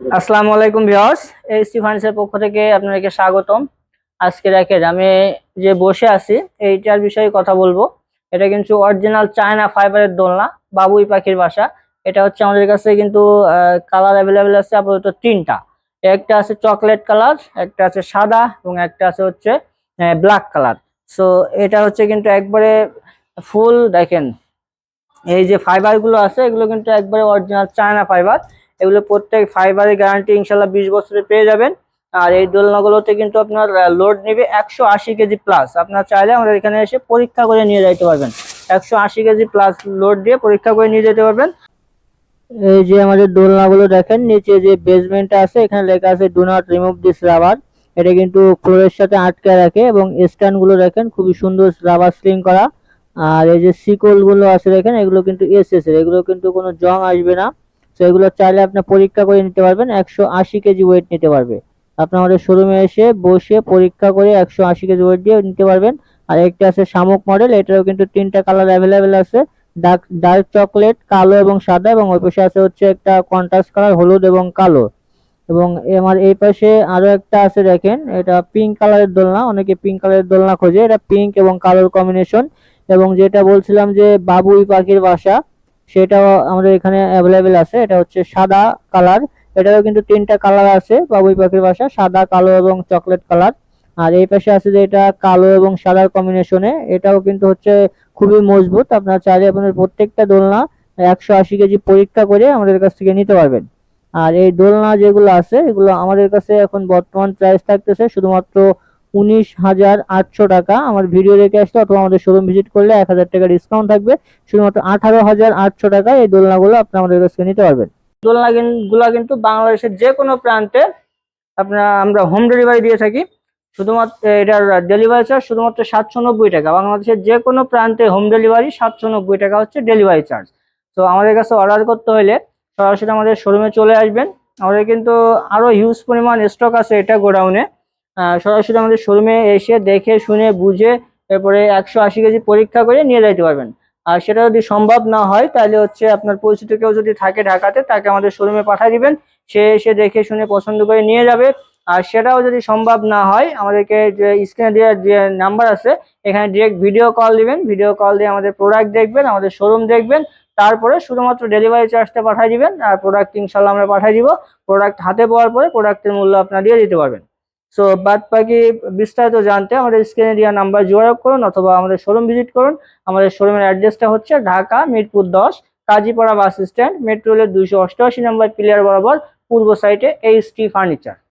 আসসালামু আলাইকুম ভিউয়ার্স, এই স্টিফান্সের পক্ষ থেকে আপনাদেরকে স্বাগতম। আজকে দেখেন, আমি যে বসে আছি, এইটার বিষয়ে কথা বলব। এটা কিন্তু অরিজিনাল চায়না ফাইবারের দোলনা, বাবুই পাখির বাসা। এটা হচ্ছে আমাদের কাছে কিন্তু কালার অ্যাভেলেবেল আছে আপাতত তিনটা। একটা আছে চকলেট কালার একটা আছে সাদা, এবং একটা আছে হচ্ছে ব্ল্যাক কালার সো এটা হচ্ছে কিন্তু একবারে ফুল দেখেন, এই যে ফাইবারগুলো আছে, এগুলো কিন্তু একবারে অরিজিনাল চায়না ফাইবার এগুলো প্রত্যেক ফাইবারের গ্যারান্টি ইনশাল্লাহ বিশ বছরে পেয়ে যাবেন। আর এই দোলনাগুলোতে কিন্তু আপনার লোড নেবে একশো আশি কেজি প্লাস আপনার চাইলে আমাদের এখানে এসে পরীক্ষা করে নিয়ে যাইতে পারবেন। একশো আশি কেজি প্লাস লোড দিয়ে পরীক্ষা করে নিয়ে যেতে পারবেন। এই যে আমাদের দোলনাগুলো দেখেন, নিচে যে বেসমেন্টটা আছে, এখানে লেখা আছে do not remove this rubber এটা কিন্তু ফ্লোরের সাথে আটকে রাখে এবং স্ট্যান্ডগুলো দেখেন, খুবই সুন্দর রাবার স্লিং করা। আর এই যে শিকলগুলো আছে দেখেন, এগুলো কিন্তু এস এর। এগুলো কিন্তু কোনো জং আসবে না। তো এগুলো চাইলে আপনি পরীক্ষা করে নিতে পারবেন, একশো আশি কেজি ওয়েট নিতে পারবে। আপনি আমাদের শোরুমে এসে বসে পরীক্ষা করে একশো আশি কেজি ওয়েট দিয়ে নিতে পারবেন। আর একটা আছে শামুক মডেল এটারও কিন্তু তিনটা কালার অ্যাভেলেবেল আছে। ডার্ক ডার্ক চকলেট কালো এবং সাদা এবং ওই পাশে আছে হচ্ছে একটা কন্ট্রাস্ট কালার হলুদ এবং কালো। এবং আমার এই পাশে আরও একটা আছে দেখেন, এটা পিঙ্ক কালারের দোলনা, অনেকে পিঙ্ক কালারের দোলনা খোঁজে, এটা পিঙ্ক এবং কালোর কম্বিনেশন এবং যেটা বলছিলাম যে বাবুই পাখির বাসা সেটাও আমাদের এখানে অ্যাভেলেবেল আছে। এটা হচ্ছে সাদা কালার এটারও কিন্তু তিনটা কালার আছে বাবুই পাখির বাসা, সাদা, কালো এবং চকলেট কালার আর এই পাশে আছে যে এটা কালো এবং সাদার কম্বিনেশনে এটাও কিন্তু হচ্ছে খুবই মজবুত। আপনার চাইলে আপনার প্রত্যেকটা দোলনা একশো আশি কেজি পরীক্ষা করে আমাদের কাছ থেকে নিতে পারবেন। আর এই দোলনা যেগুলো আছে, এগুলো আমাদের কাছে এখন বর্তমান প্রাইস থাকতেছে শুধুমাত্র উনিশ হাজার আটশো টাকা। আমার ভিডিও দেখে আসলে অথবা আমাদের শোরুম ভিজিট করলে এক হাজার টাকা ডিসকাউন্ট থাকবে। শুধুমাত্র আঠারো হাজার আটশো টাকা এই দোলনাগুলো আপনি আমাদের কাছ নিতে পারবেন। দোলনা গুলা কিন্তু বাংলাদেশের যে কোনো প্রান্তে আপনার আমরা হোম ডেলিভারি দিয়ে থাকি। শুধুমাত্র এটার ডেলিভারি চার্জ শুধুমাত্র সাতশো নব্বই টাকা। বাংলাদেশের যে কোনো প্রান্তে হোম ডেলিভারি সাতশো নব্বই টাকা হচ্ছে ডেলিভারি চার্জ তো আমাদের কাছে অর্ডার করতে হলে সরাসরি আমাদের শোরুমে চলে আসবেন। আমাদের কিন্তু আরও হিউজ পরিমাণ স্টক আছে এটা গোডাউনে। সরাসরি আমাদের শোরুমে এসে দেখে, শুনে, বুঝে, এরপরে একশো আশি কেজি পরীক্ষা করে নিয়ে যাইতে পারবেন। আর সেটা যদি সম্ভব না হয়, তাহলে হচ্ছে আপনার পরিচিত কেউ যদি থাকে ঢাকাতে, তাকে আমাদের শোরুমে পাঠিয়ে দিবেন। সে এসে দেখে, শুনে, পছন্দ করে নিয়ে যাবে। আর সেটাও যদি সম্ভব না হয়, আমাদেরকে যে স্ক্রিনে দেওয়ার যে নাম্বার আছে, এখানে ডিরেক্ট ভিডিও কল দিবেন। ভিডিও কল দিয়ে আমাদের প্রোডাক্ট দেখবেন, আমাদের শোরুম দেখবেন। তারপরে শুধুমাত্র ডেলিভারি চার্জটা পাঠিয়ে দিবেন। আর প্রোডাক্ট ইনশাল্লাহ আমরা পাঠিয়ে দিব। প্রোডাক্ট হাতে পাওয়ার পরে প্রোডাক্টের মূল্য আপনার দিয়ে দিতে পারবেন। সো বাদ বাকি বিস্তারিত জানতে আমাদের স্ক্রিনে দেওয়া নাম্বার যোগাযোগ করুন অথবা আমাদের শোরুম ভিজিট করুন। আমাদের শোরুমের অ্যাড্রেসটা হচ্ছে ঢাকা মিরপুর দশ, কাজীপাড়া বাস স্ট্যান্ড মেট্রো রেলের দুইশো অষ্টআশি নাম্বার প্লেয়ার বরাবর, পূর্ব সাইডে এইচ টি ফার্নিচার